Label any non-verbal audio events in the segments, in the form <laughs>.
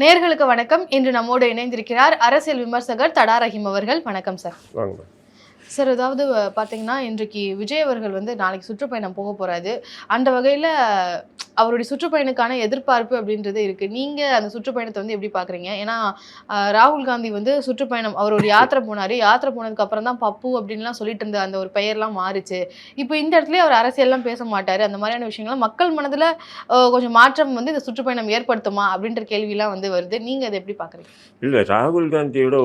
நேர்களுக்கு வணக்கம். இன்று நம்மோடு இணைந்திருக்கிறார் அரசியல் விமர்சகர் தடா ரஹீம் அவர்கள். வணக்கம் சார். வாங்க சார் அதாவது பார்த்தீங்கன்னா இன்றைக்கு விஜய் அவர்கள் வந்து நாளைக்கு சுற்றுப்பயணம் போக போறாரு. அந்த வகையில் அவருடைய சுற்றுப்பயணுக்கான எதிர்பார்ப்பு அப்படின்றது இருக்குது நீங்கள் அந்த சுற்றுப்பயணத்தை வந்து எப்படி பார்க்குறீங்க ஏன்னா ராகுல் காந்தி வந்து சுற்றுப்பயணம் அவர் ஒரு யாத்திரை போனார். யாத்திரை போனதுக்கு அப்புறம் தான் பப்பு அப்படின்லாம் சொல்லிட்டு இருந்த அந்த ஒரு பெயர்லாம் மாறுச்சு. இப்போ இந்த இடத்துல அவர் அரசியல்லாம் பேச மாட்டார். அந்த மாதிரியான விஷயங்கள் மக்கள் மனதில் கொஞ்சம் மாற்றம் வந்து இந்த சுற்றுப்பயணம் ஏற்படுத்துமா அப்படின்ற கேள்வியெலாம் வந்து வருது. நீங்கள் அதை எப்படி பார்க்குறீங்க இல்லை ராகுல் காந்தியோட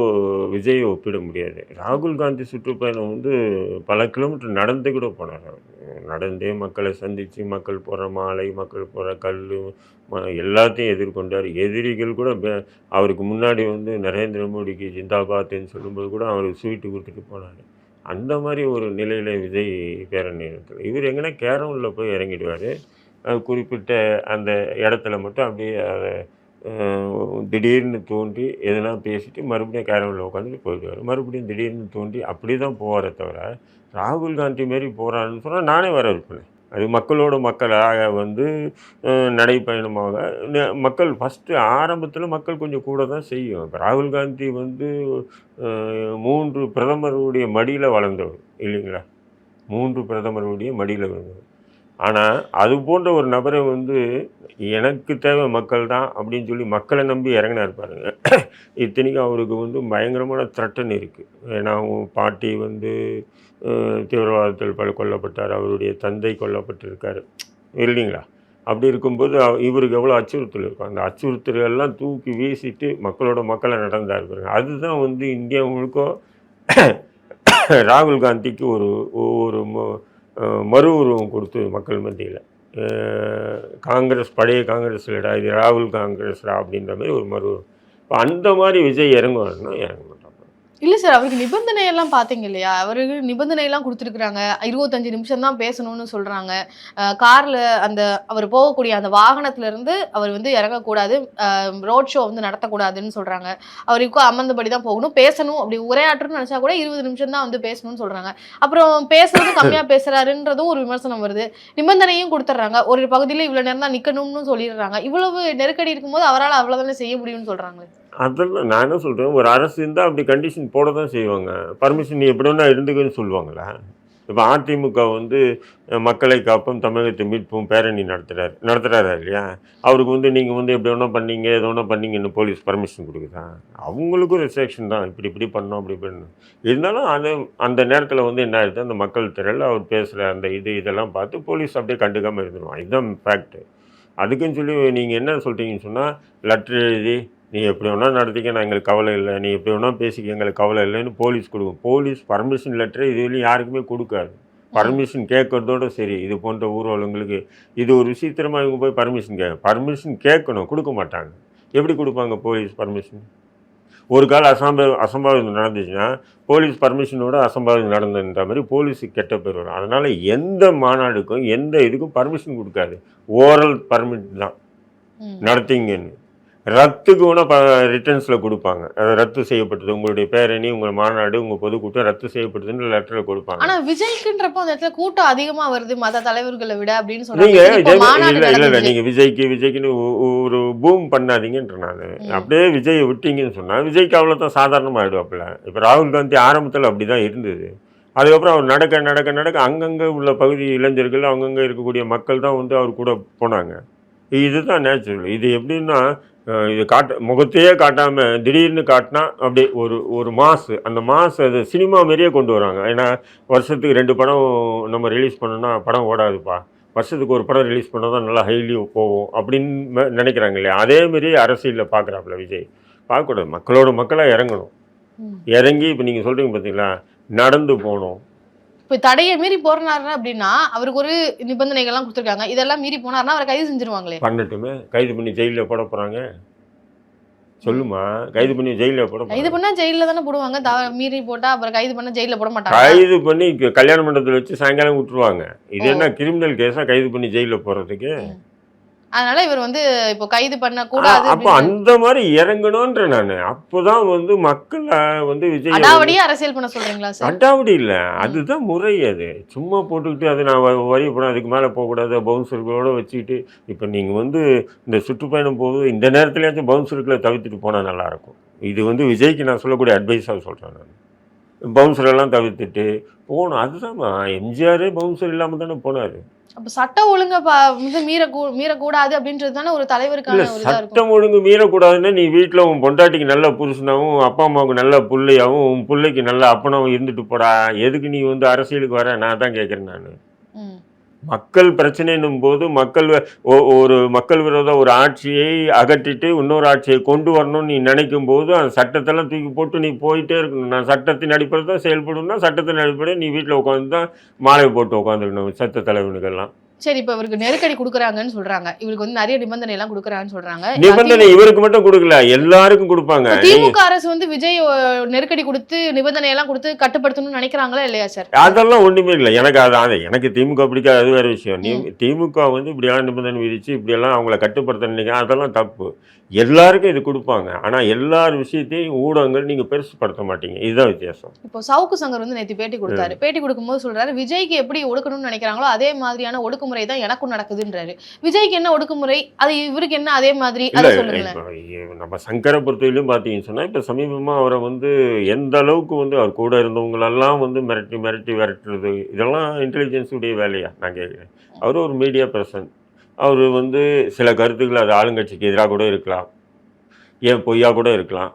விஜயை ஒப்பிட முடியாது. ராகுல் காந்தி சுற்றுப்பயணம் வந்து பல கிலோமீட்டர் நடந்து கூட போனார் நடந்தே மக்களை சந்தித்து மக்கள் போகிற மாலை மக்கள் போகிற கல் எல்லாத்தையும் எதிர்கொண்டார். எதிரிகள் கூட பே- அவருக்கு முன்னாடி வந்து நரேந்திர மோடிக்கு ஜிந்தாபாத்னு சொல்லும்போது கூட அவருக்கு ஸ்வீட்டு கொடுத்துட்டு போனார். அந்த மாதிரி ஒரு நிலையில் விஜய் பேரணி நடத்தல இவர் எங்கன்னா கேரமில் போய் இறங்கிடுவார். குறிப்பிட்ட அந்த இடத்துல மட்டும் அப்படியே அதை திடீர்னு தோன்றி எதனா பேசிட்டு மறுபடியும் கேரவில் உட்காந்துட்டு போயிடுவார் மறுபடியும் திடீர்னு தோன்றி அப்படி தான் போவாரே தவிர ராகுல் காந்தி மாரி போகிறான்னு சொன்னால் நானே வர இருப்பேன் அது மக்களோட மக்களாக வந்து நடைப்பயணமாக ந- மக்கள் ஃபஸ்ட்டு ஆரம்பத்தில் மக்கள் கொஞ்சம் கூட தான் செய்யும். இப்போ ராகுல் காந்தி வந்து மூன்று பிரதமருடைய மடியில் வளர்ந்தவர் இல்லைங்களா? மூன்று பிரதமருடைய மடியில் வளர்ந்தவர். ஆனால் அது போன்ற ஒரு நபரை வந்து எனக்கு தேவை மக்கள் தான் அப்படின்னு சொல்லி மக்களை நம்பி இறங்கினார் பாருங்க. இத்தனைக்கும் அவருக்கு வந்து பயங்கரமான த்ரெட்டன் இருக்குது ஏன்னா அவங்க பாட்டி வந்து தீவிரவாதத்தில் பல கொல்லப்பட்டார். அவருடைய தந்தை கொல்லப்பட்டிருக்காரு. இல்லைங்களா? அப்படி இருக்கும்போது இவருக்கு எவ்வளோ அச்சுறுத்தல் இருக்கும் அந்த அச்சுறுத்தல்கள்லாம் தூக்கி வீசிட்டு மக்களோட மக்களை நடந்தார் பாருங்க. அதுதான் வந்து இந்தியா முழுக்க ராகுல் காந்திக்கு ஒரு ஒரு மறு உருவம் கொடுத்து மக்கள் மத்தியில். காங்கிரஸ் பழைய காங்கிரஸ் இல்லைடா இது ராகுல் காங்கிரஸ்டா அப்படின்ற மாதிரி ஒரு மறு உருவம். இப்போ அந்த மாதிரி விஜய் இறங்குவாருன்னா இறங்கணும். இல்ல சார் அவருக்கு நிபந்தனை எல்லாம் பாத்தீங்க இல்லையா? அவருக்கு நிபந்தனை எல்லாம் கொடுத்துருக்காங்க இருபத்தஞ்சு நிமிஷம் தான் பேசணும்னு சொல்றாங்க. அஹ் கார்ல அந்த அவர் போகக்கூடிய அந்த வாகனத்துல இருந்து அவர் வந்து இறங்கக்கூடாது. ரோட் ஷோ வந்து நடத்தக்கூடாதுன்னு சொல்றாங்க. அவருக்கு அமர்ந்தபடி தான் போகணும். பேசணும். அப்படி உரையாற்றணும்னு நினைச்சா கூட இருபது நிமிஷம் தான் வந்து பேசணும்னு சொல்றாங்க. அப்புறம் பேசுறது கம்மியா <laughs> பேசுறாருன்றதும் ஒரு விமர்சனம் வருது. நிபந்தனையும் கொடுத்துட்றாங்க. ஒரு பகுதியில இவ்வளவு நேரம் தான் நிக்கணும்னு சொல்லிடுறாங்க. இவ்வளவு நெருக்கடி இருக்கும்போது அவரால் அவ்வளவுதானே செய்ய முடியும்னு சொல்றாங்களே. அதெல்லாம் நான் என்ன சொல்கிறேன் ஒரு அரசு இருந்தால் அப்படி கண்டிஷன் போட தான் செய்வாங்க. பர்மிஷன் நீ எப்படி வேணால் இருந்துக்குன்னு சொல்லுவாங்களா. இப்போ அதிமுக வந்து மக்களை காப்போம் தமிழகத்தை மீட்போம் பேரணி நடத்துகிறாரு நடத்துகிறாரா இல்லையா? அவருக்கு வந்து நீங்கள் வந்து எப்படி ஒன்றா பண்ணீங்க எது வேணா பண்ணீங்கன்னு போலீஸ் பர்மிஷன் கொடுக்குதா? அவங்களுக்கும் ரெஸ்ட்ரிக்ஷன் தான். இப்படி இப்படி பண்ணோம் அப்படி பண்ணணும் இருந்தாலும் அது அந்த நேரத்தில் வந்து என்ன ஆயிடுது அந்த மக்கள் திரள் அவர் பேசுகிற அந்த இது இதெல்லாம் பார்த்து போலீஸ் அப்படியே கண்டுக்காமல் இருந்துருவான் இதுதான் ஃபேக்ட்டு அதுக்குன்னு சொல்லி நீங்கள் என்ன சொல்கிறீங்கன்னு சொன்னால் லெட்ரு எழுதி நீ எப்படி வேணால் நடத்திக்க நான் எங்களுக்கு கவலை இல்லை. நீ எப்படி வேணால் பேசிக்க எங்களுக்கு கவலை இல்லைன்னு போலீஸ் கொடுக்கும். போலீஸ் பர்மிஷன் லெட்டர் இதுவரையும் யாருக்குமே கொடுக்காது. பர்மிஷன் கேட்கறதோட சரி. இது போன்ற ஊர்வலங்களுக்கு இது ஒரு விசித்திரமாக இவங்க போய் பர்மிஷன் கேட்க பர்மிஷன் கேட்கணும். கொடுக்க மாட்டாங்க. எப்படி கொடுப்பாங்க போலீஸ் பர்மிஷன் ஒரு கால அசம்பாவிதம் அசம்பாவிதம் நடந்துச்சுன்னா போலீஸ் பர்மிஷனோட அசம்பாவிதம் நடந்ததுன்ற மாதிரி போலீஸுக்கு கெட்ட பேர் வரும். அதனால் எந்த மாநாடுக்கும் எந்த இதுக்கும் பர்மிஷன் கொடுக்காது. ஓரல் பர்மிட் தான். நடத்திங்கன்னு. ரத்துக்கு கூட ப ரிட்டர்ன்ஸில் கொடுப்பாங்க. அது ரத்து செய்யப்பட்டது. உங்களுடைய பேரணி உங்கள் மாநாடு உங்கள் பொதுக்கூட்டம் ரத்து செய்யப்பட்டதுன்னு லெட்டரில் கொடுப்பாங்க. ஆனா விஜய்க்குன்றப்போ அந்த இடத்துல கூட்டம் அதிகமா வருது மத்த தலைவர்களை விட அப்படின்னு மாநாடு இல்ல இல்ல இல்ல. நடந்துச்சு. நீங்க விஜய்க்கு விஜய்க்குன்னு ஒரு பூம் பண்ணாதீங்கன்ற நான். அப்படியே விஜயை விட்டீங்கன்னு சொன்னா விஜய்க்கு அவ்வளோதான் சாதாரணமாக ஆயிடுவாப்புல. இப்போ ராகுல் காந்தி ஆரம்பத்தில் அப்படி தான் இருந்தது. அதுக்கப்புறம் அவர் நடக்க நடக்க நடக்க அங்கங்கே உள்ள பகுதி இளைஞர்கள் அங்கங்கே இருக்கக்கூடிய மக்கள் தான் வந்து அவர் கூட போனாங்க. இதுதான் நேச்சுரல் இது எப்படின்னா இது காட்ட முகத்தையே காட்டாமல் திடீர்னு காட்டினா அப்படியே ஒரு ஒரு மாசு. அந்த மாசு அது சினிமா மாரியே கொண்டு வராங்க. ஏன்னா வருஷத்துக்கு ரெண்டு படம் நம்ம ரிலீஸ் பண்ணோன்னா படம் ஓடாதுப்பா. வருஷத்துக்கு ஒரு படம் ரிலீஸ் பண்ணால் தான் நல்லா ஹைலி போகும் அப்படின்னு நினைக்கிறாங்க இல்லையா? அதே மாதிரி அரசியலில் பார்க்குறாப்புல விஜய். பார்க்கக்கூடாது மக்களோட மக்களாக இறங்கணும். இறங்கி இப்போ நீங்கள் சொல்கிறீங்க பார்த்தீங்களா நடந்து போகணும். இப்ப தடையை மீறி போறாரு அப்படின்னா அவருக்கு ஒரு நிபந்தனைகள் எல்லாம் கொடுத்துருக்காங்க. இதெல்லாம் மீறி போனாருன்னா அவரை கைது செஞ்சிருவாங்களே. பண்ணட்டுமே. கைது பண்ணி ஜெயிலில் போட போகிறாங்க சொல்லுமா. கைது பண்ணி ஜெயிலில் போட கைது போறாங்க. பண்ணா ஜெயில தானே போடுவாங்க. தவ- மீறி போட்டா அப்புறம் கைது பண்ணா ஜெயில போட மாட்டாங்க. கைது பண்ணி கல்யாண மண்டபத்தில் வச்சு சாயங்காலம் விட்டுருவாங்க இது என்ன கிரிமினல் கேஸாக கைது பண்ணி ஜெயிலில் போகிறதுக்கு அதனால இவர் வந்து இப்போ கைது பண்ண கூடாது அப்போ அந்த மாதிரி இறங்கணுன்ற நான். அப்போதான் வந்து மக்களை வந்து விஜய் அடாவடியே அரசியல் பண்ண சொல்றீங்களா சார்? அடாவடி இல்லை. அதுதான் முறை அது. சும்மா போட்டுக்கிட்டு அது நான் வ- வரி போனேன் அதுக்கு மேலே போகக்கூடாது பவுன்சர்களோட வச்சுக்கிட்டு. இப்போ நீங்கள் வந்து இந்த சுற்றுப்பயணம் போகுது இந்த நேரத்துலயாச்சும் பவுன்சர்களை தவிர்த்துட்டு போனால் நல்லாயிருக்கும் இது வந்து விஜய்க்கு நான் சொல்லக்கூடிய அட்வைஸாக சொல்கிறேன் நான். பவுன்சரெல்லாம் தவிர்த்துட்டு போகணும். அதுதான் எம்ஜிஆரே பவுன்சர் இல்லாமல் தானே போனார். அப்ப சட்ட ஒழுங்க வந்து மீற மீறக்கூடாது அப்படின்றது தானே ஒரு தலைவருக்கான சட்டம் ஒழுங்கு மீறக்கூடாதுன்னா நீ வீட்டில் உன் பொண்டாட்டிக்கு நல்ல புருஷனாகவும் அப்பா அம்மாவுக்கு நல்ல பிள்ளையாகவும் உன் பிள்ளைக்கு நல்ல அப்பனாவும் இருந்துட்டு போடா. எதுக்கு நீ வந்து அரசியலுக்கு வர? நான் தான் கேட்குறேன் நான். மக்கள் பிரச்சனைன்னும் போது மக்கள் ஒ- ஒரு மக்கள் விரோத ஒரு ஆட்சியை அகற்றிட்டு இன்னொரு ஆட்சியை கொண்டு வரணும்னு நீ நினைக்கும் போது அந்த சட்டத்தெல்லாம் தூக்கி போட்டு நீ போயிட்டே இருக்கணும். நான் சட்டத்தின் அடிப்படையில் தான் செயல்படணும்னா சட்டத்தின் அடிப்படையில் நீ வீட்டில் உட்காந்து தான் மாலை போட்டு உட்காந்துருக்கணும் சட்ட தலைவனுக்கெல்லாம். சரி இப்ப இவருக்கு நெருக்கடி கொடுக்குறாங்கன்னு சொல்றாங்க. இவருக்கு வந்து நிறைய நிபந்தனை எல்லாம் கொடுக்குறாங்கன்னு சொல்றாங்க. நிபந்தனை இவருக்கு மட்டும் கொடுக்கல எல்லாருக்கும் கொடுப்பாங்க. திமுக அரசு வந்து விஜய் நெருக்கடி கொடுத்து நிபந்தனை எல்லாம் கொடுத்து கட்டுப்படுத்தணும்னு நினைக்கிறாங்களா இல்லையா சார்? அதெல்லாம் ஒண்ணுமே இல்லை. எனக்கு அது அது எனக்கு திமுக பிடிக்காது. அது வேற விஷயம். நீ திமுக வந்து இப்படியெல்லாம் நிபந்தனை விதிச்சு இப்படியெல்லாம் அவங்கள கட்டுப்படுத்த நினைக்கிறேன். அதெல்லாம் தப்பு. எல்லாருக்கும் இது கொடுப்பாங்க. ஆனா எல்லார் விஷயத்தையும் ஊடகங்கள் நீங்க பெருசுப்படுத்த மாட்டீங்க. இதுதான் வித்தியாசம். இப்போ சவுக்கு சங்கர் வந்து நேத்து பேட்டி கொடுத்தாரு. பேட்டி கொடுக்கும்போது சொல்றாரு விஜய்க்கு எப்படி ஒடுக்கணும்னு நினைக்கிறாங்களோ அதே மாதிரியான ஒடுக்குமுறை தான் எனக்கும் நடக்குதுன்றாரு. விஜய்க்கு என்ன ஒடுக்குமுறை? அது இவருக்கு என்ன அதே மாதிரி? அதை சொல்லுங்களேன். நம்ம சங்கரை பொறுத்தவரையிலும் பார்த்தீங்கன்னு சொன்னா இப்போ சமீபமா அவரை வந்து எந்த அளவுக்கு வந்து அவர் கூட இருந்தவங்களெல்லாம் வந்து மிரட்டி மிரட்டி விரட்டுறது இதெல்லாம் இன்டெலிஜென்ஸ் உடைய வேலையா? நான் கேட்குறேன். அவர் ஒரு மீடியா பர்சன் அவர் வந்து சில கருத்துக்கள் அது ஆளுங்கட்சிக்கு எதிராக கூட இருக்கலாம். ஏன் பொய்யா கூட இருக்கலாம்.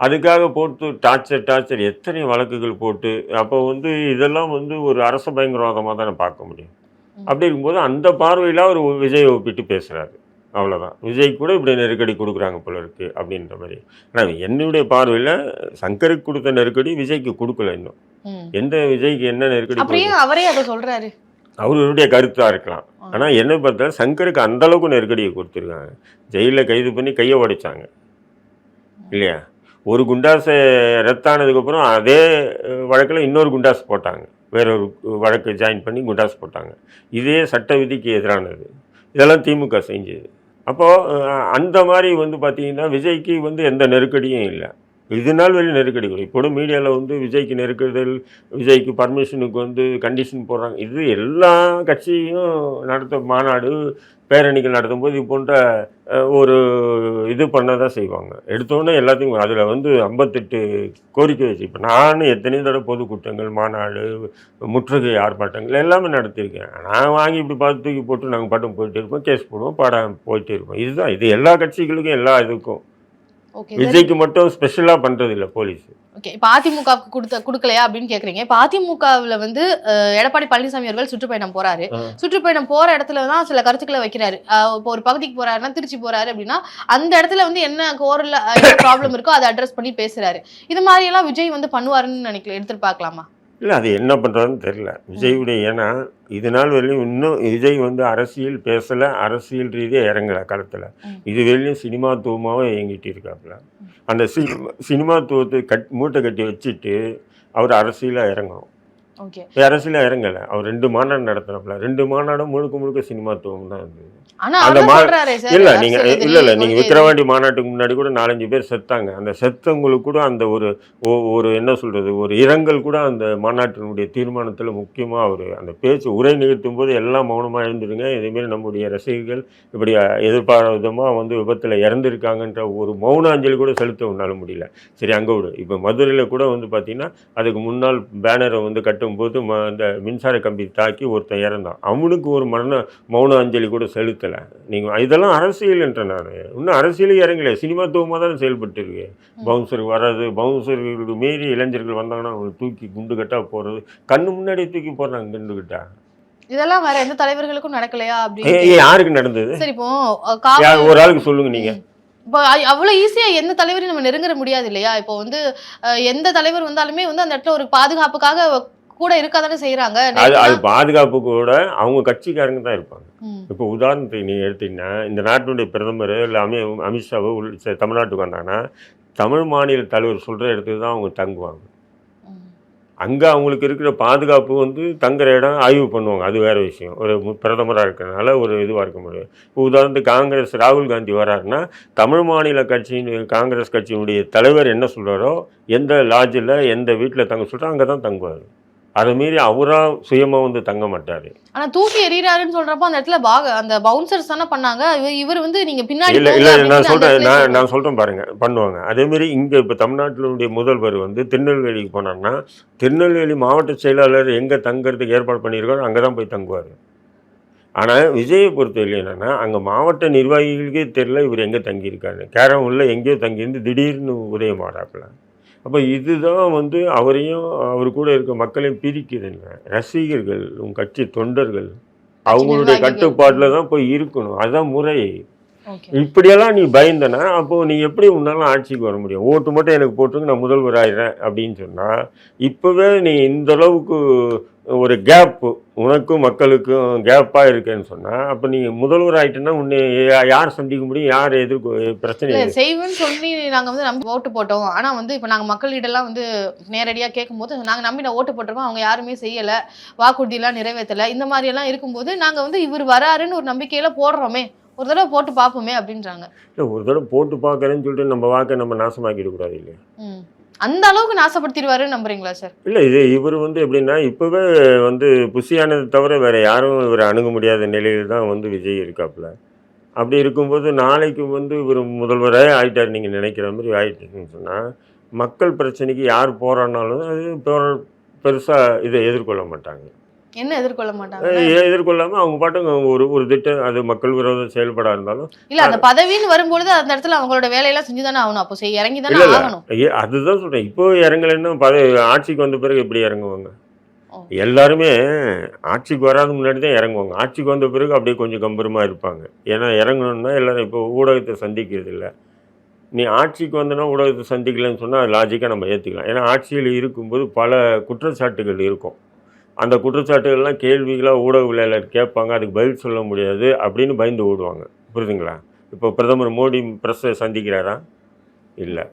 அதுக்காக போட்டு டார்ச்சர் டார்ச்சர் எத்தனை வழக்குகள் போட்டு அப்போ வந்து இதெல்லாம் வந்து ஒரு அரச பயங்கரவாதமாக தானே பார்க்க முடியும். அப்படி இருக்கும்போது அந்த பார்வையில் அவர் விஜய் ஒப்பிட்டு பேசுகிறாரு அவ்வளோதான் விஜய் கூட இப்படி நெருக்கடி கொடுக்குறாங்க போல இருக்கு அப்படின்ற மாதிரி. ஆனால் என்னுடைய பார்வையில் சங்கருக்கு கொடுத்த நெருக்கடி விஜய்க்கு கொடுக்கல இன்னும். எந்த விஜய்க்கு என்ன நெருக்கடி அவரே அதை சொல்றாரு? அவருடைய கருத்தாக இருக்கலாம். ஆனால் என்ன பார்த்தா சங்கருக்கு அந்த அளவுக்கு நெருக்கடியை கொடுத்துருக்காங்க. ஜெயிலில் கைது பண்ணி கையை உடைச்சாங்க. இல்லையா? ஒரு குண்டாஸை ரத்தானதுக்கப்புறம் அதே வழக்கில் இன்னொரு குண்டாஸ் போட்டாங்க. வேற ஒரு வழக்கு ஜாயின் பண்ணி குண்டாஸ் போட்டாங்க. இதே சட்ட விதிக்கு எதிரானது. இதெல்லாம் திமுக செஞ்சது. அப்போது அந்த மாதிரி வந்து பார்த்திங்கன்னா விஜய்க்கு வந்து எந்த நெருக்கடியும் இல்லை. இது நாள் வெளி நெருக்கடிகள் இப்போது மீடியாவில் வந்து விஜய்க்கு நெருக்குதல் விஜய்க்கு பர்மிஷனுக்கு வந்து கண்டிஷன் போடுறாங்க. இது எல்லா கட்சியும் நடத்த மாநாடு பேரணிகள் நடத்தும் போது இது போன்ற ஒரு இது பண்ண தான் செய்வாங்க. எடுத்தோன்னே எல்லாத்தையும் அதில் வந்து ஐம்பத்தெட்டு கோரிக்கை வச்சு இப்போ நானும் எத்தனையோ தடவை பொதுக்கூட்டங்கள் மாநாடு முற்றுகை ஆர்ப்பாட்டங்கள் எல்லாமே நடத்தியிருக்கேன். நான் வாங்கி இப்படி பார்த்து தூக்கி போட்டு நாங்கள் பாட்டும் போயிட்டு இருப்போம் கேஸ் போடுவோம் பாடம் போயிட்டு இருப்போம். இதுதான் இது எல்லா கட்சிகளுக்கும் எல்லா இதுக்கும். விஜய்க்கு மட்டும் ஸ்பெஷலாக பண்ணுறது இல்லை போலீஸ். ஓகே இப்போ அதிமுகவுக்கு கொடுத்த கொடுக்கலையா அப்படின்னு கேக்குறீங்க. இப்போ அதிமுகவில் வந்து எடப்பாடி பழனிசாமி அவர்கள் சுற்றுப்பயணம் போறாரு. ஆ. சுற்றுப்பயணம் போற இடத்துல தான் சில கருத்துக்களை வைக்கிறாரு. இப்போ ஒரு பகுதிக்கு போறாருன்னா திருச்சி போறாரு அப்படின்னா அந்த இடத்துல வந்து என்ன கோரில் என்ன ப்ராப்ளம் இருக்கோ அதை அட்ரஸ் பண்ணி பேசுறாரு. இது மாதிரி எல்லாம் விஜய் வந்து பண்ணுவாருன்னு நினைக்கல எடுத்துட்டு பார்க்கலாமா? இல்லை அது என்ன பண்ணுறதுன்னு தெரில விஜயுடைய ஏன்னா இது நாள் வரையிலும் இன்னும் விஜய் வந்து அரசியல் பேசலை அரசியல் ரீதியாக இறங்கலை களத்தில். இது வரையிலும் சினிமாத்துவமாகவே இயங்கிட்டு இருக்காப்புல. அந்த சினிமா சினிமாத்துவத்தை கட் மூட்டை கட்டி வச்சுட்டு அவர் அரசியலாக இறங்கணும். ஓகே. அரசியலாக இறங்கலை. அவர் ரெண்டு மாநாடு நடத்தினப்பல ரெண்டு மாநாடும் முழுக்க முழுக்க சினிமாத்துவம் தான் இருந்தது. அந்த இல்ல நீங்க இல்ல இல்ல நீங்க விக்கிரவாண்டி மாநாட்டுக்கு முன்னாடி கூட நாலஞ்சு பேர் செத்தாங்க. அந்த செத்தவங்களுக்கு கூட அந்த ஒரு ஒரு என்ன சொல்றது ஒரு இரங்கல் கூட அந்த மாநாட்டினுடைய தீர்மானத்துல முக்கியமா அவர் அந்த பேச்சு உரை நிகழ்த்தும் போது எல்லாம் மௌனமா எழுந்துடுங்க இதேமாரி நம்முடைய ரசிகர்கள் இப்படி எதிர்பாராத விதமா வந்து விபத்துல இறந்துருக்காங்கன்ற ஒரு மௌன அஞ்சலி கூட செலுத்த உன்னால முடியல. சரி அங்க விடு. இப்ப மதுரையில கூட வந்து பாத்தீங்கன்னா அதுக்கு முன்னால் பேனரை வந்து கட்டும்போது ம- அந்த மின்சார கம்பி தாக்கி ஒருத்தன் இறந்தான். அவனுக்கு ஒரு மரண மௌன அஞ்சலி கூட செலுத்தலை நீங்கள் இதெல்லாம் அரசியல் என்ற நான். இன்னும் அரசியலே இறங்கல. சினிமாத்துவமாக தான் செயல்பட்டு இருக்கு. பவுன்சர் வர்றது பவுன்சர்கள் மீறி இளைஞர்கள் வந்தாங்கன்னா அவங்க தூக்கி குண்டு கட்டா போகிறது கண்ணு முன்னாடி தூக்கி போடுறாங்க குண்டு கட்டா. இதெல்லாம் வேற எந்த தலைவர்களுக்கும் நடக்கலையா அப்படின்னு யாருக்கு நடந்தது? சரி இப்போ ஒரு ஆளுக்கு சொல்லுங்க நீங்க. இப்போ அவ்வளவு ஈஸியா எந்த தலைவரையும் நம்ம நெருங்கிற முடியாது இல்லையா? இப்போ வந்து எந்த தலைவர் வந்தாலுமே வந்து அந்த இடத்துல ஒரு பாதுகாப்புக்காக கூட இருக்காதானே செய்யறாங்க அது அது பாதுகாப்பு கூட அவங்க கட்சிக்காரங்க தான் இருப்பாங்க. இப்போ உதாரணத்துக்கு நீ எடுத்தீங்கன்னா இந்த நாட்டினுடைய பிரதமர் இல்லை அமி அமித்ஷாவோ உள் தமிழ்நாட்டுக்கு வந்தாங்கன்னா தமிழ் மாநில தலைவர் சொல்கிற இடத்துக்கு தான் அவங்க தங்குவாங்க. அங்கே அவங்களுக்கு இருக்கிற பாதுகாப்பு வந்து தங்குற இடம் ஆய்வு பண்ணுவாங்க. அது வேற விஷயம். ஒரு மு- பிரதமரா இருக்கிறதுனால ஒரு இதுவாக இருக்க முடியும். இப்போ உதாரணத்துக்கு காங்கிரஸ் ராகுல் காந்தி வராருன்னா தமிழ் மாநில கட்சியின் காங்கிரஸ் கட்சியினுடைய தலைவர் என்ன சொல்றாரோ எந்த லாட்ஜில் எந்த வீட்டில் தங்க சொல்கிறோ அங்கே தான் தங்குவார். அதை மீறி அவராக சுயமாக வந்து தங்க மாட்டார். ஆனா தூக்கி எறியறாருன்னு சொல்றப்போ அந்த இடத்துல பாக அந்த பவுன்சர்ஸ் தானே பண்ணாங்க. இவ- இவர் வந்து நீங்க பின்னாடி இல்லை இல்லை நான் சொல்கிறேன் நான். நான் சொல்கிறேன் பாருங்க பண்ணுவாங்க. அதேமாரி இங்கே இப்போ தமிழ்நாட்டினுடைய முதல்வர் வந்து திருநெல்வேலிக்கு போனார்னா திருநெல்வேலி மாவட்ட செயலாளர் எங்கே தங்குறதுக்கு ஏற்பாடு பண்ணியிருக்காரோ அங்கே தான் போய் தங்குவார். ஆனால் விஜயை பொறுத்தவரை என்னென்னா அங்கே மாவட்ட நிர்வாகிகளுக்கே தெரியல இவர் எங்கே தங்கியிருக்காரு. கேரமூரில் எங்கேயோ தங்கியிருந்து திடீர்னு உதயமாறாப்புல. அப்போ இதுதான் வந்து அவரையும் அவர் கூட இருக்க மக்களையும் பிரிக்குதுங்க ரசிகர்கள் உங்க கட்சி தொண்டர்கள் அவங்களுடைய. கட்டுப்பாட்டில் தான் போய் இருக்கணும் அதுதான் முறை. இப்படியெல்லாம் நீ பயந்தனா அப்போ நீ எப்படி உன்னால ஆட்சிக்கு வர முடியும் ஓட்டு மட்டும் எனக்கு போட்டுங்க நான் முதல்வர் ஆயிடுறேன் அப்படின்னு சொன்னா இப்பவே நீ இந்த அளவுக்கு ஒரு கேப் உனக்கும் மக்களுக்கும் கேப்பா இருக்கேன்னு சொன்னா அப்ப நீ முதல்வர் ஆயிட்டேன்னா உன்னை யார் சந்திக்க முடியும்? யார் எதிர்கொ பிரச்சனை? செய்வேன்னு சொல்லி நாங்க வந்து நம்பி ஓட்டு போட்டோம். ஆனா வந்து இப்ப நாங்க மக்களிடலாம் வந்து நேரடியா கேட்கும்போது நாங்க நம்பி நான் ஓட்டு போட்டிருக்கோம். அவங்க யாருமே செய்யல. வாக்குறுதி எல்லாம் நிறைவேற்றல. இந்த மாதிரி எல்லாம் இருக்கும்போது நாங்க வந்து இவர் வராருன்னு ஒரு நம்பிக்கையில போடுறோமே. ஒரு தடவை போட்டு பார்ப்போமே அப்படின்றாங்க. இல்ல, ஒரு தடவை போட்டு பார்க்கறேன்னு சொல்லிட்டு நம்ம வாக்கை நம்ம நாசமாக்கிட கூடாது இல்லையா. அந்த அளவுக்கு நாசப்படுத்திடுவாரு நம்புறீங்களா சார்? இல்லை இது இவர் வந்து எப்படின்னா இப்போவே வந்து புசியானதை தவிர வேற யாரும் இவரை அணுக முடியாத நிலையில் தான் வந்து விஜய் இருக்காப்புல. அப்படி இருக்கும்போது நாளைக்கு வந்து இவர் முதல்வராக ஆயிட்டார் நீங்கள் நினைக்கிற மாதிரி ஆயிட்டுன்னு சொன்னால் மக்கள் பிரச்சனைக்கு யார் போராடினாலும் அது பெருசாக இதை எதிர்கொள்ள மாட்டாங்க. என்ன எதிர்கொள்ள மாட்டாங்க? எதிர்கொள்ளாம? அவங்க பாட்டுக்கு ஒரு ஒரு திட்டம் அது மக்கள் விரோத செயல்படா இருந்தாலும் இல்ல அந்த பதவின்னு வரும்பொழுது அந்த இடத்துல அவங்களோட வேலையெல்லாம் செஞ்சுதானே ஆகணும். அப்போ இறங்கி தானே. ஆகணும். அதுதான் சொல்றேன். இப்போ இறங்கலைன்னா பத ஆட்சிக்கு வந்த பிறகு எப்படி இறங்குவாங்க. எல்லாருமே ஆட்சிக்கு வராத முன்னாடி தான் இறங்குவாங்க. ஆட்சிக்கு வந்த பிறகு அப்படியே கொஞ்சம் கம்பீரமா இருப்பாங்க. ஏன்னா இறங்கணும்னா எல்லாரும் இப்போ ஊடகத்தை சந்திக்கிறது இல்லை. நீ ஆட்சிக்கு வந்தனா ஊடகத்தை சந்திக்கலன்னு சொன்னால் லாஜிக்காக நம்ம ஏற்றுக்கலாம் ஏன்னா ஆட்சியில் இருக்கும்போது பல குற்றச்சாட்டுகள் இருக்கும். அந்த குற்றச்சாட்டுகள்லாம் கேள்விகளாக ஊடகவியலாளர் கேட்பாங்க அதுக்கு பதில் சொல்ல முடியாது அப்படின்னு பயந்து ஓடுவாங்க. புரியுதுங்களா? இப்போ பிரதமர் மோடி ப்ரெஸ்ஸை சந்திக்கிறாரா? இல்லை.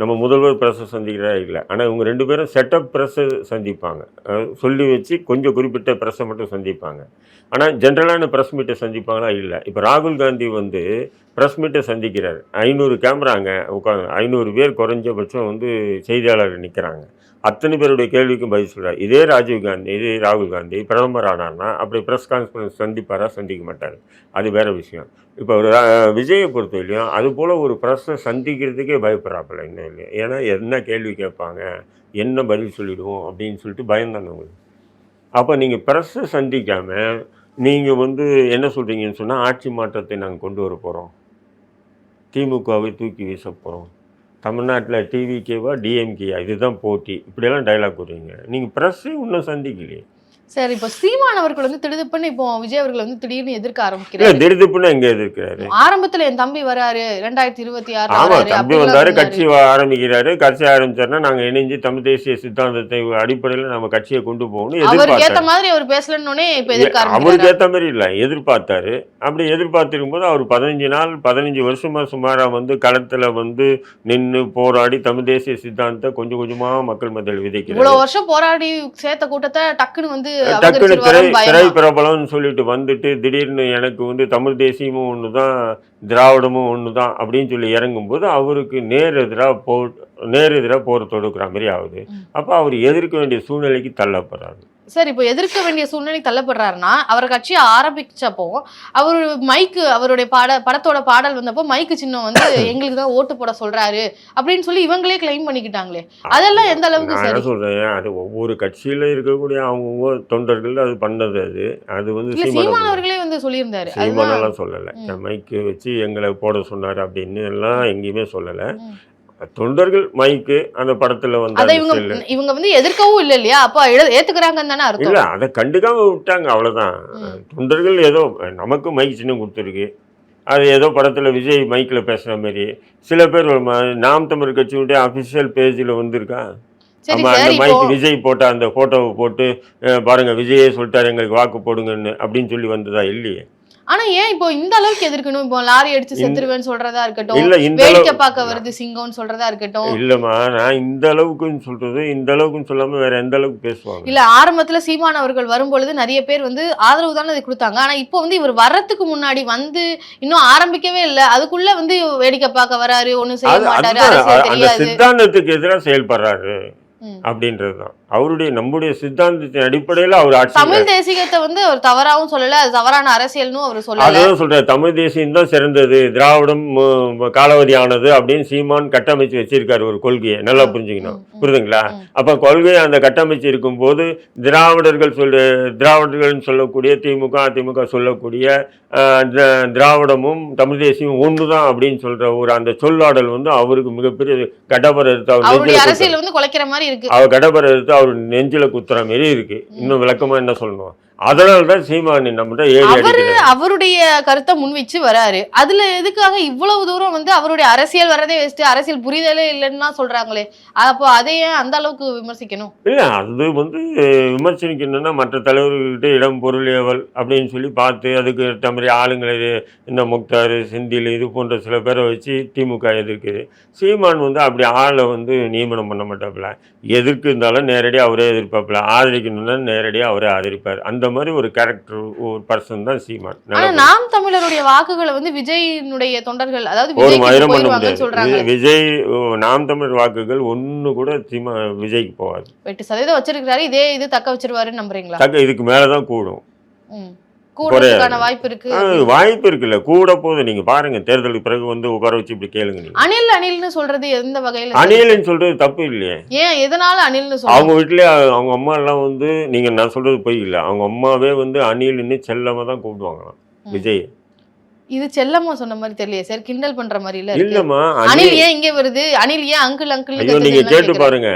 நம்ம முதல்வர் ப்ரெஸ்ஸை சந்திக்கிறாரா? இல்லை. ஆனால் இவங்க ரெண்டு பேரும் செட்டப் ப்ரெஸ்ஸை சந்திப்பாங்க. சொல்லி வச்சு கொஞ்சம் குறிப்பிட்ட ப்ரெஸ்ஸை மட்டும் சந்திப்பாங்க. ஆனால் ஜென்ரலான ப்ரெஸ் மீட்டை சந்திப்பாங்களா? இல்லை. இப்போ ராகுல் காந்தி வந்து ப்ரெஸ் மீட்டை சந்திக்கிறார். ஐநூறு கேமராங்க உட்காந்து ஐநூறு பேர் குறைஞ்சபட்சம் வந்து செய்தியாளர் நிற்கிறாங்க. அத்தனை பேருடைய கேள்விக்கும் பதில் சொல்கிறார் இதே ராஜீவ் காந்தி இதே ராகுல் காந்தி பிரதமர் ஆனார்னா அப்படி ப்ரெஸ் கான்ஃபரன்ஸ் சந்திப்பாரா? சந்திக்க மாட்டார். அது வேறு விஷயம். இப்போ விஜயை பொறுத்தவரையிலையும் அது போல் ஒரு ப்ரெஸ்ஸை சந்திக்கிறதுக்கே பயப்படுறாப்புல இன்னும் இல்லையா? ஏன்னா என்ன கேள்வி கேட்பாங்க? என்ன பதில் சொல்லிவிடுவோம் அப்படின்னு சொல்லிட்டு பயந்தாங்க உங்களுக்கு? அப்போ நீங்கள் ப்ரெஸ்ஸை சந்திக்காமல் நீங்கள் வந்து என்ன சொல்கிறீங்கன்னு சொன்னால் ஆட்சி மாற்றத்தை நாங்கள் கொண்டு வர போகிறோம் திமுகவை தூக்கி வீச போகிறோம் தமிழ்நாட்டில் டிவிகேவா டிஎம்கேயா இதுதான் போட்டி. இப்படியெல்லாம் டைலாக் வருவீங்க நீங்கள் ப்ரெஸ்ஸையும் இன்னும் சந்திக்கலையே. சரி இப்போ சீமான் அவர்கள் வந்து திடுதிப்புன்னு இப்போ விஜய் அவர்கள் வந்து திடீர்னு எதிர்க்க ஆரம்பிக்கிறாரு. திடுதிப்புன்னு எங்கே எதிர்க்கிறாரு? ஆரம்பத்துல என் தம்பி வராரு ரெண்டாயிரத்தி இருபத்தி ஆறு ஆமா தம்பி வந்தாரு. கட்சி ஆரம்பிக்கிறாரு கட்சி ஆரம்பிச்சாருன்னா நாங்க இணைஞ்சு தமிழ் தேசிய சித்தாந்தத்தை அடிப்படையில் நம்ம கட்சியை கொண்டு போகணும்னு அவருக்கு ஏத்த மாதிரி அவர் பேசலன்னு இப்ப எதிர்க்க அவருக்கு ஏத்த மாதிரி இல்ல எதிர்பார்த்தாரு. அப்படி எதிர்பார்த்திருக்கும் போது அவர் பதினஞ்சு நாள் பதினஞ்சு வருஷமா சுமாரா வந்து களத்துல வந்து நின்னு போராடி தமிழ் தேசிய சித்தாந்தத்தை கொஞ்சம் கொஞ்சமா மக்கள் மத்தியில் விதைக்கிறாரு. இவ்வளவு வருஷம் போராடி சேர்த்த கூட்டத்தை டக்குன்னு வந்து டக்குனு திரை திரை பிரபலம்னு சொல்லிட்டு வந்துட்டு திடீர்னு எனக்கு வந்து தமிழ் தேசியமும் ஒன்று தான் திராவிடமும் ஒன்று தான் அப்படின்னு சொல்லி இறங்கும்போது அவருக்கு நேர் எதிராக போ நேர் எதிராக போர் தொடுக்கிற மாதிரி ஆகுது. அப்போ அவர் எதிர்க்க வேண்டிய சூழ்நிலைக்கு தள்ளப்படுறாரு. சரி இப்போ எதிர்க்க வேண்டிய சூழ்நிலை தள்ளப்படுறாருன்னா அவர் கட்சியை ஆரம்பிச்சப்போ அவர் மைக்கு அவருடைய பாட படத்தோட பாடல் வந்தப்போ மைக்கு சின்னம் வந்து <clears throat> எங்களுக்கு தான் ஓட்டு போட சொல்றாரு அப்படின்னு சொல்லி இவங்களே கிளைம் பண்ணிக்கிட்டாங்களே. அதெல்லாம் எந்த அளவுக்கு சரி? சொல்றேன் அது ஒவ்வொரு கட்சியில இருக்கக்கூடிய அவங்கவுங்க தொண்டர்கள் அது பண்ணது அது. அது வந்து சீமான் அவர்களே. வந்து சொல்லியிருந்தாரு. சீமானெல்லாம் சொல்லலை. மைக்கு வச்சு எங்களை போட சொன்னார் அப்படின்னு எல்லாம் எங்கேயுமே சொல்லலை. தொண்டர்கள் மைக்கு அந்த படத்துல வந்து இவங்க இவங்க வந்து எதிர்க்கவும் இல்ல இல்லையா? அப்போ ஏத்துக்கிறாங்கன்னு தானே இல்ல அர்த்தம். அதை கண்டுக்காம விட்டாங்க அவ்வளவுதான். தொண்டர்கள் ஏதோ நமக்கு மைக் சின்னம் கொடுத்துருக்கு. அது ஏதோ படத்துல விஜய் மைக்ல பேசுற மாதிரி சில பேர் நாம் தமிழ் கட்சியுடைய அபிஷியல் பேஜ்ல வந்திருக்கா? அந்த மைக் விஜய் போட்ட அந்த போட்டோவை போட்டு பாருங்க விஜயே சொல்லிட்டாரு எங்களுக்கு வாக்கு போடுங்கன்னு அப்படின்னு சொல்லி வந்ததா இல்லையே? ஆனா ஏன் இப்போ இந்த அளவுக்கு எதிர்க்கணும்? இப்போ லாரி அடிச்சு செத்துருவேன்னு சொல்றதா இருக்கட்டும் வேடிக்கை பார்க்க வருது சிங்கம்னு சொல்றதா இருக்கட்டும். இல்லம்மா நான் இந்த அளவுக்குன்னு சொல்றது இந்த அளவுக்குன்னு சொல்லாம வேற எந்த அளவுக்கு பேசுவாங்க? இல்ல ஆரம்பத்துல சீமான் அவர்கள் வரும்பொழுது நிறைய பேர் வந்து ஆதரவு தானே கொடுத்தாங்க. ஆனா இப்போ வந்து இவர் வர்றதுக்கு முன்னாடி வந்து இன்னும் ஆரம்பிக்கவே இல்ல. அதுக்குள்ள வந்து வேடிக்கை பார்க்க வராரு ஒண்ணும் செய்ய மாட்டாரு சித்தாந்தத்துக்கு எதிராக செயல்படுறாரு ம். அவருடைய நம்முடைய சித்தாந்தத்தின் அடிப்படையில் அவர் ஆட்சி தமிழ் தேசியத்தை வந்து அவர் தவறாவும் சொல்லல அது தவறான அரசியல்னு அவர் சொல்லல. அதான் சொல்றாரு தமிழ் தேசியம் தான் சிறந்தது திராவிடம் ம், காலாவதியானது அப்படின்னு சீமான் கட்டமைச்சு வச்சிருக்காரு ஒரு கொள்கையை. நல்லா புரிஞ்சுக்கணும். புரியுதுங்களா. அப்ப கொள்கையை அந்த கட்டமைச்சு இருக்கும்போது திராவிடர்கள் சொல்ல திராவிடர்கள்னு சொல்லக்கூடிய திமுக அதிமுக சொல்லக்கூடிய திராவிடமும் தமிழ் தேசியம் ஒன்று தான் அப்படின்னு சொல்ற ஒரு அந்த சொல்லாடல் வந்து அவருக்கு மிகப்பெரிய கடபர எடுத்து அவர் அரசியல் வந்து குலைக்கிற மாதிரி இருக்கு. அவர் கடபர எடுத்து அவர் நெஞ்சில குத்துற மாரி இருக்கு. இன்னும் விளக்கமா என்ன சொல்லணும்? அதனால தான் சீமான் நம்மகிட்ட அடிக்கிறார். அவருடைய கருத்தை முன் வச்சு வராரு. அதுல எதுக்காக இவ்வளவு தூரம் வந்து அவருடைய அரசியல் வரதே வேஸ்ட் அரசியல் புரிதலே இல்லைன்னா சொல்றாங்களே. அப்போ அதை ஏன் அந்த அளவுக்கு விமர்சிக்கணும்? இல்லை அது வந்து விமர்சனிக்கணும்னா மற்ற தலைவர்கள்கிட்ட இடம் பொருள் ஏவல் அப்படின்னு சொல்லி பார்த்து அதுக்கு ஏற்ற மாதிரி ஆளுங்களை இந்த முக்தார் செந்தில் இது போன்ற சில பேரை வச்சு திமுக எதிர்க்குது. சீமான் வந்து அப்படி ஆளை வந்து நியமனம் பண்ண மாட்டாப்புல. எதிர்க்கு இருந்தாலும் நேரடியாக அவரே எதிர்ப்பாப்புல. ஆதரிக்கணும்னா நேரடியாக அவரே ஆதரிப்பார். அந்த மாதிரி ஒரு கேரக்டர் ஒரு பர்சன் தான் சீமான். ஆனா நாம் தமிழருடைய வாக்குகளை வந்து விஜயினுடைய தொண்டர்கள் அதாவது ஒரு மயிரம் பண்ண முடியாது. விஜய் நாம் தமிழர் வாக்குகள் ஒன்று கூட சீமா விஜய்க்கு போகாது. எட்டு சதவீதம் வச்சிருக்காரு இதே இது தக்க வச்சிருவாருன்னு நம்புறீங்களா? தக்க இதுக்கு மேலே தான் கூடும். கூடுறதுக்கான வாய்ப்பு இருக்கு வாய்ப்பு இருக்குல்ல. கூட போகுது நீங்க பாருங்க தேர்தலுக்கு பிறகு வந்து உட்கார வச்சு இப்படி கேளுங்க அணில் அணில்னு சொல்றது எந்த வகையில? அணில்னு சொல்றது தப்பு இல்லையே. ஏன் எதனால அணில்னு அவங்க வீட்லயே அவங்க அம்மா எல்லாம் வந்து நீங்க நான் சொல்றது பொய் இல்லை. அவங்க அம்மாவே வந்து அணில்னு செல்லமா தான் கூப்பிடுவாங்களாம். விஜய். இது செல்லம்மா சொன்ன மாதிரி தெரியலையே. சார் கிண்டல் பண்ற மாதிரி இல்ல இல்லம்மா அணில் ஏன் இங்க வருது? அணில் ஏன் அங்கிள் அங்கிள் நீங்க கேட்டு பாருங்க.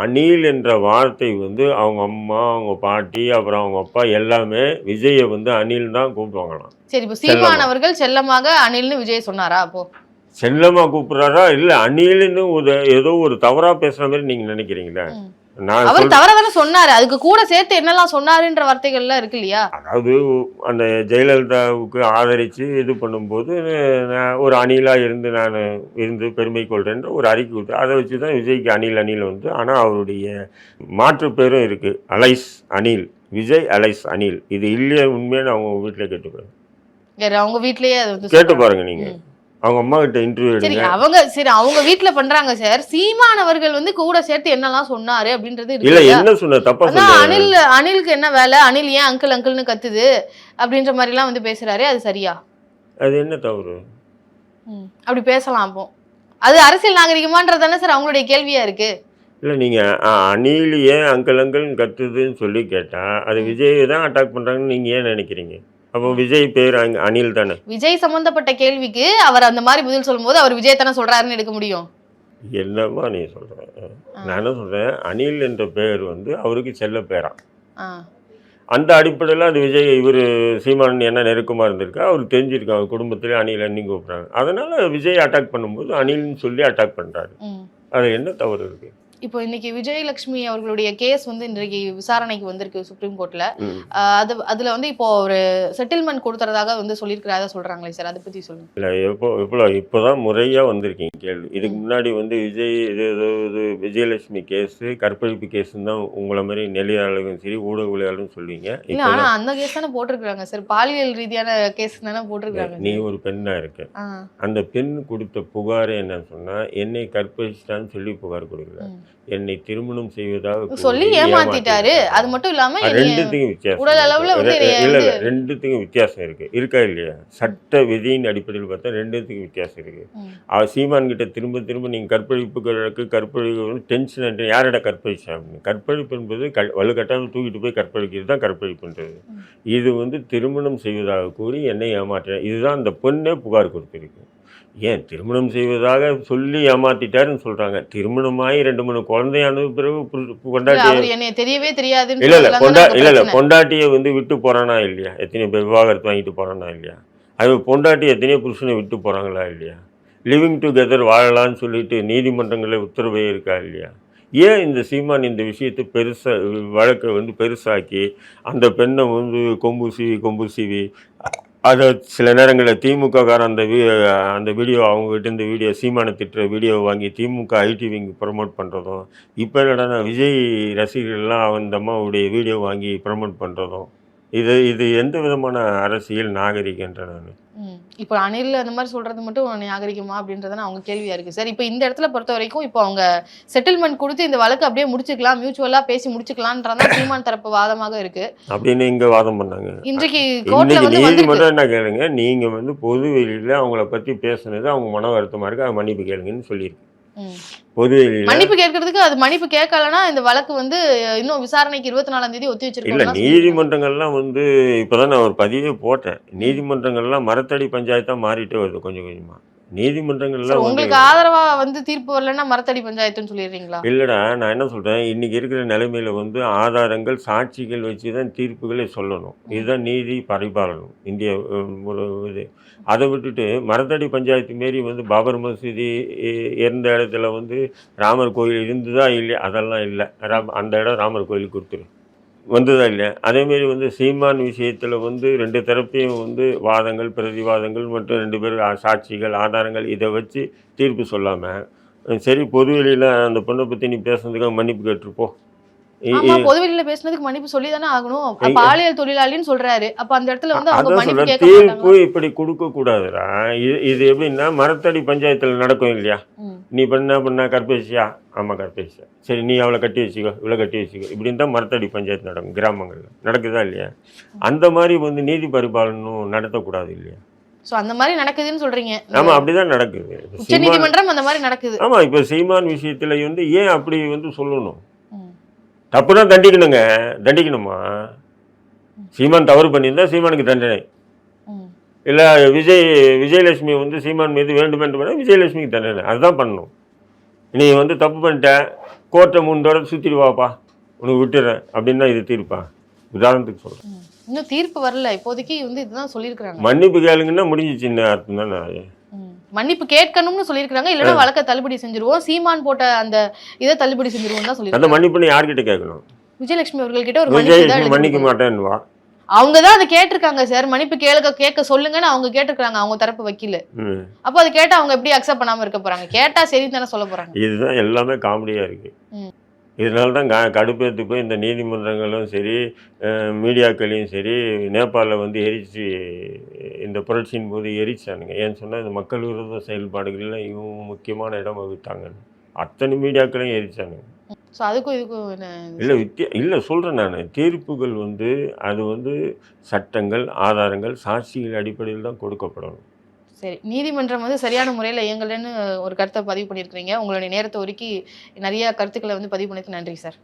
அணில் என்ற வார்த்தை வந்து அவங்க அம்மா அவங்க பாட்டி அப்புறம் அவங்க அப்பா எல்லாமே விஜயை வந்து அணில் தான் கூப்பிடுவாங்களாம். சரி இப்போ சீமான் அவர்கள் செல்லமாக அணில்னு விஜய் சொன்னாரா அப்போ? செல்லமா கூப்பிடுறாரா? இல்ல அணில்னு ஒரு ஏதோ ஒரு தவறா பேசுற மாதிரி நீங்க நினைக்கிறீங்களா? அவர் தவற தானே சொன்னாரு. அதுக்கு கூட சேர்த்து என்னெல்லாம் சொன்னாருன்ற வார்த்தைகள்லாம் இருக்கு இல்லையா? அதாவது அந்த ஜெயலலிதாவுக்கு ஆதரித்து இது பண்ணும்போது நான் ஒரு அணிலாக இருந்து நான் இருந்து பெருமை கொள்கிறேன்ற ஒரு அறிக்கை கொடுத்து அதை வச்சு தான் விஜய்க்கு அணில் அணில் வந்து ஆனால் அவருடைய மாற்று பேரும் இருக்குது அலைஸ் அனில் விஜய் அலைஸ் அனில் இது இல்லையா உண்மையான அவங்க வீட்டில் கேட்டு பாருங்க வேற அவங்க வீட்லயே கேட்டு. பாருங்க நீங்கள். அவங்க அம்மா கிட்ட இன்டர்வியூ சரி அவங்க சரி அவங்க வீட்ல பண்றாங்க சார். சீமான் அவர்கள் வந்து கூட சேர்த்து என்னெல்லாம் சொன்னாரு அப்படின்றது இல்லை? என்ன சொன்ன தப்பா அனில் அனிலுக்கு என்ன வேலை? அனில் ஏன் அங்கிள் அங்கிள்னு கத்துது? அப்படின்ற மாதிரி எல்லாம் வந்து பேசுறாரு. அது சரியா? அது என்ன தவறு. அப்படி பேசலாம் அப்போ. அது அரசியல் நாகரிகமான்றது தானே சார்? அவங்களுடைய கேள்வியா இருக்கு. இல்லை நீங்கள் அணில் ஏன் அங்கிள் அங்கிள்னு கத்துதுன்னு சொல்லி கேட்டால் அது விஜய் தான் அட்டாக் பண்ணுறாங்கன்னு நீங்கள் ஏன் நினைக்கிறீங்க? அப்போ விஜய் பேர் அங்க அணில் தானே? விஜய் சம்பந்தப்பட்ட கேள்விக்கு அவர் அந்த மாதிரி பதில் சொல்லும்போது அவர் விஜய் தானே சொல்றாருன்னு எடுக்க முடியும். என்னம்மா நீ சொல்ற. நான் என்ன சொல்கிறேன் அனில் என்ற பெயர் வந்து அவருக்கு செல்ல பேரான் ஆ. அந்த அடிப்படையில் அது விஜய் இவர் சீமான் என்ன நெருக்கமாக இருந்திருக்கா? அவருக்கு தெரிஞ்சிருக்கு அவர் குடும்பத்திலே அணில் அண்ணி கூப்பிட்றாங்க. அதனால் விஜய் அட்டாக் பண்ணும்போது அனில்னு சொல்லி அட்டாக் பண்ணுறாரு. அது என்ன தவறு இருக்குது இப்போ இன்னைக்கு விஜயலட்சுமி அவர்களுடைய கேஸ் வந்து இன்றைக்கு விசாரணைக்கு வந்திருக்கு சுப்ரீம் கோர்ட்ல அது அதுல வந்து இப்போ ஒரு செட்டில்மெண்ட் கொடுத்துறதாக வந்து சொல்லியிருக்கிறதா சொல்றாங்களே சார் அதை பத்தி சொல்லுங்க. இல்லை எப்போ இப்போ இப்போ தான் முறையாக வந்திருக்கீங்க கேள்வி. இதுக்கு முன்னாடி வந்து விஜய் இது விஜயலட்சுமி கேஸு கற்பழிப்பு கேஸுன்னு தான் உங்களை மாதிரி நெல்லியாளர்களும் சரி ஊடகவியலாளரும் சொல்லுவீங்க. இல்ல ஆனா அந்த கேஸ் தானே போட்டிருக்காங்க சார் பாலியல் ரீதியான கேஸ் தானே போட்டிருக்காங்க நீ ஒரு பெண்ணாக இருக்க. அந்த பெண் கொடுத்த புகார் என்னன்னு சொன்னா என்னை கற்பழிச்சிட்டான்னு சொல்லி புகார் கொடுக்கல ம். என்னை திருமணம் செய்வதாக சொல்லி ஏமாத்திட்டாரு. அது மட்டும் இல்லாம ரெண்டுத்துக்கும் வித்தியாசம் உடல். அளவுல இல்ல இல்ல ரெண்டுத்துக்கும் வித்தியாசம் இருக்கு. இருக்கா இல்லையா? சட்ட விதியின் அடிப்படையில் பார்த்தா ரெண்டுத்துக்கும் வித்தியாசம் இருக்கு. ம். அவ சீமான் கிட்ட திரும்ப திரும்ப நீங்க கற்பழிப்புகளுக்கு கற்பழிப்பு டென்ஷன் ஆகிட்டு யாரிட கற்பழிச்சா? அப்படின்னு. கற்பழிப்பு என்பது க வலுக்கட்டாயம் தூக்கிட்டு போய் கற்பழிக்கிறது தான் கற்பழிப்புன்றது. இது வந்து திருமணம் செய்வதாக கூறி என்னை ஏமாற்ற இதுதான் அந்த பொண்ணே புகார் கொடுத்துருக்கு. ஏன் திருமணம் செய்வதாக சொல்லி ஏமாத்திட்டாருன்னு சொல்றாங்க. திருமணமாகி ரெண்டு மூணு குழந்தையானது பிறகு என்னைய தெரியவே தெரியாதுன்னு இல்ல இல்ல தானே இல்ல இல்ல. பொண்டாட்டியை வந்து விட்டு போறானா இல்லையா? எத்தனை பேர் விவாகரத்து வாங்கிட்டு போறானா இல்லையா? அது பொண்டாட்டி எத்தனையோ புருஷனை விட்டு போறாங்களா இல்லையா? லிவிங் டுகெதர் வாழலாம்னு சொல்லிட்டு நீதிமன்றங்களில் உத்தரவே இருக்கா இல்லையா? ஏன் இந்த சீமான் இந்த விஷயத்தை பெருசா வழக்கை வந்து பெருசாக்கி அந்த பெண்ணை வந்து கொம்பு சீவி கொம்பு சீவி அதை சில நேரங்களில் திமுககாரன் அந்த வீ அந்த வீடியோ அவங்ககிட்ட இருந்து வீடியோ சீமான திட்டுற வீடியோ வாங்கி திமுக ஐடி விங் ப்ரமோட் பண்ணுறதும் இப்போ என்னடா விஜய் ரசிகர்கள்லாம் அந்த அம்மாவுடைய வீடியோ வாங்கி ப்ரமோட் பண்ணுறதும் இது இது எந்த விதமான அரசியல் நாகரிகன்ற நான். இப்போ அணில் அந்த மாதிரி சொல்றது மட்டும் நாகரிகமா அப்படின்றதான அவங்க கேள்வியா இருக்கு. சார் இப்போ இந்த இடத்துல பொறுத்த வரைக்கும் இப்போ அவங்க செட்டில்மெண்ட் கொடுத்து இந்த வழக்கு அப்படியே முடிச்சுக்கலாம் மியூச்சுவலா பேசி முடிச்சுக்கலான்றதான் சீமான் தரப்பு வாதமாக இருக்கு. அப்படின்னு இங்கே வாதம் பண்ணாங்க. இன்றைக்கு இன்னைக்கு நீதிமன்றம் என்ன கேளுங்க நீங்கள் வந்து பொது வெளியில் அவங்கள பற்றி பேசுனது அவங்க மன வருத்தமாக இருக்கு அது மன்னிப்பு கேளுங்கன்னு சொல்லியிருக்கு. பொது மன்னிப்பு கேட்கறதுக்கு அது மன்னிப்பு கேட்கலன்னா இந்த வழக்கு வந்து இன்னும் விசாரணைக்கு இருபத்தி நாலாம் தேதி ஒத்தி இல்லை வச்சிருக்கோம் நீதிமன்றங்கள்லாம் வந்து இப்போதான் நான் ஒரு பதிவே போட்டேன். நீதிமன்றங்கள்லாம் மரத்தடி பஞ்சாயத்தாக மாறிட்டே வருது கொஞ்சம் கொஞ்சமாக நீதிமன்றங்கள்லாம் வந்து உங்களுக்கு ஆதரவா வந்து தீர்ப்பு வரலன்னா மரத்தடி பஞ்சாயத்துன்னு சொல்லிடுறீங்களா? இல்லைடா நான் என்ன சொல்கிறேன் இன்றைக்கி இருக்கிற நிலைமையில் வந்து ஆதாரங்கள் சாட்சிகள் வச்சு தான் தீர்ப்புகளை சொல்லணும். இதுதான் நீதி பரிபாலனம். இந்திய ஒரு இது. அதை விட்டுட்டு மரத்தடி பஞ்சாயத்து மாரி வந்து பாபர் மசூதி இருந்த இடத்துல வந்து ராமர் கோயில் இருந்ததா இல்லையா? அதெல்லாம் இல்லை. அந்த இடம் ராமர் கோயிலுக்கு கொடுத்துரு. வந்ததா இல்லையா? அதேமாரி வந்து சீமான் விஷயத்தில் வந்து ரெண்டு தரப்பையும் வந்து வாதங்கள் பிரதிவாதங்கள் மற்றும் ரெண்டு பேர் சாட்சிகள் ஆதாரங்கள் இதை வச்சு தீர்ப்பு சொல்லாமல் சரி பொது வெளியில் அந்த பொண்ணை பற்றி நீ பேசுனதுக்காக மன்னிப்பு கேட்டிருப்போ. இ- ஆமா இ- பொதுவெளியில பேசுனதுக்கு மன்னிப்பு சொல்லி தானே ஆகணும் பாலியல் தொழிலாளின்னு சொல்றாரு. அப்ப அந்த இடத்துல வந்து அவங்க மன்னிப்பு தீர்ப்பு இப்படி கொடுக்க கூடாதுடா. இது இது எப்படின்னா மரத்தடி பஞ்சாயத்தில் நடக்கும் இல்லையா? நீ பண்ண பண்ணா? கற்பேசியா ஆமாம் கற்பேசியா சரி நீ அவளை கட்டி வச்சுக்கோ இவ்வளோ கட்டி வச்சுக்கோ. இப்படின்னு தான் மரத்தடி பஞ்சாயத்து நடக்கும் கிராமங்களில். நடக்குதா இல்லையா? அந்த மாதிரி வந்து நீதி பரிபாலனும் நடத்தக்கூடாது இல்லையா? சோ அந்த மாதிரி நடக்குதுன்னு சொல்றீங்க. ஆமாம் அப்படிதான் நடக்குது. இப்ப உச்ச சீமான் நீதிமன்றம் அந்த மாதிரி நடக்குது. ஆமாம் இப்போ சீமான் விஷயத்தில் வந்து ஏன் அப்படி வந்து சொல்லணும். தப்புனா தண்டிக்கணுங்க. தண்டிக்கணுமா? சீமான் தவறு பண்ணியிருந்தா சீமானுக்கு தண்டனை. இல்லை விஜய் விஜயலட்சுமி வந்து சீமான் மீது வேண்டும் பண்ண விஜயலட்சுமிக்கு தண்டனை. அதுதான் பண்ணணும். நீ வந்து தப்பு பண்ணிட்ட கோர்ட்டை மூணு தடவை சுற்றிட்டு வாப்பா. உனக்கு விட்டுறேன். அப்படின்னா இது தீர்ப்பா? உதாரணத்துக்கு சொல்கிறேன். இன்னும் தீர்ப்பு வரல. இப்போதைக்கு வந்து இதுதான் சொல்லியிருக்காங்க மன்னிப்பு கேளுங்கன்னா முடிஞ்சிச்சின்னு அர்த்தம் தான்? நான். மன்னிப்பு கேட்கணும்னு சொல்லியிருக்காங்க இல்லைன்னா வழக்க தள்ளுபடி செஞ்சிருவோம். சீமான் போட்ட அந்த இதை தள்ளுபடி செஞ்சிருவோம் தான் அந்த சொல்லியிருக்காங்க. மன்னிப்புன்னு யார்கிட்ட கேட்கணும்? விஜயலட்சுமி அவர்கள் கிட்ட ஒரு மன்னிப்பு தான் மன்னிக்க. மாட்டேன்னுவா. அவங்க தான் அதை கேட்டிருக்காங்க சார் மன்னிப்பு கேளுக்க கேட்க சொல்லுங்கன்னு அவங்க கேட்டிருக்காங்க அவங்க தரப்பு வக்கீல். ம். அப்போ அதை கேட்டா அவங்க எப்படி அக்செப்ட் பண்ணாம இருக்க போறாங்க? கேட்டா சரி தானே சொல்ல போறாங்க. இதுதான் எல்லாமே காமெடியாக இருக்குது ம். இதனால தான் க கடுப்பேற்று போய் இந்த நீதிமன்றங்களும் சரி மீடியாக்களையும் சரி நேபாளில் வந்து எரிச்சு இந்த புரட்சியின் போது எரிச்சானுங்க. ஏன்னு சொன்னால் இந்த மக்கள் விரோத செயல்பாடுகளில் இவங்க முக்கியமான இடம் வகுத்தாங்க. அத்தனை மீடியாக்களையும் எரிச்சானுங்க. ஸோ அதுக்கும் இதுக்கும் என்ன இல்லை வித்தியா இல்லை சொல்கிறேன் நான். தீர்ப்புகள் வந்து அது வந்து சட்டங்கள் ஆதாரங்கள் சாட்சிகள் அடிப்படையில் தான் கொடுக்கப்படணும். சரி. நீதிமன்றம் வந்து சரியான முறையில் இயங்கலைன்னு ஒரு கருத்தை பதிவு பண்ணியிருக்கிறீங்க. உங்களுடைய நேரத்தை ஒதுக்கி நிறைய கருத்துக்களை வந்து பதிவு பண்ணதுக்கு நன்றி சார்.